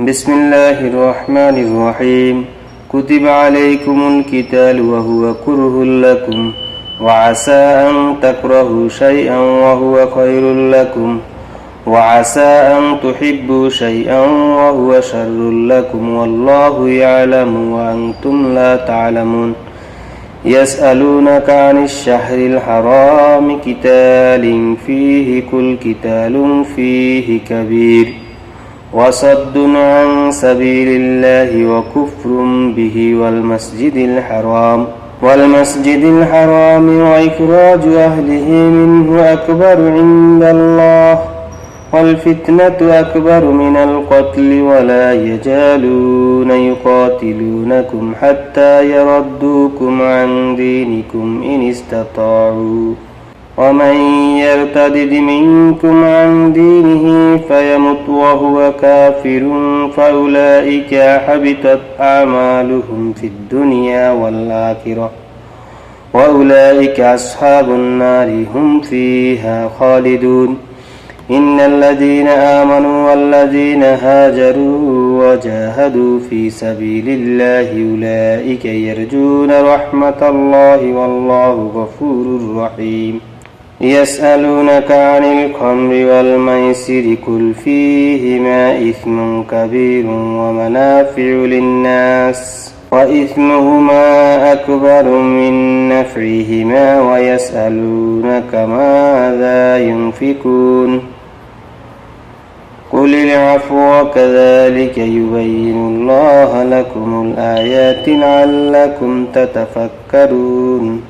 بسم الله الرحمن الرحيم كتب عليكم القتال وهو كره لكم وعسى أن تكرهوا شيئا وهو خير لكم وعسى أن تحبوا شيئا وهو شر لكم والله يعلم وأنتم لا تعلمون يسألونك عن الشهر الحرام قتال فيه كل قتال فيه كبير وصد عن سبيل الله وكفر به والمسجد الحرام والمسجد الحرام وإخراج أهله منه أكبر عند الله والفتنة أكبر من القتل ولا يجالون يقاتلونكم حتى يردوكم عن دينكم إن استطاعوا. ومن يرتد منكم عن دينه فيمت وهو كافر فأولئك حبطت أعمالهم في الدنيا والآخرة وأولئك أصحاب النار هم فيها خالدون إن الذين آمنوا والذين هاجروا وجاهدوا في سبيل الله أولئك يرجون رحمة الله والله غفور رحيم يسألونك عن الخمر والميسر قل فيهما إثم كبير ومنافع للناس وإثمهما أكبر من نفعهما ويسألونك ماذا ينفقون قل العفو كذلك يبين الله لكم الآيات لعلكم تتفكرون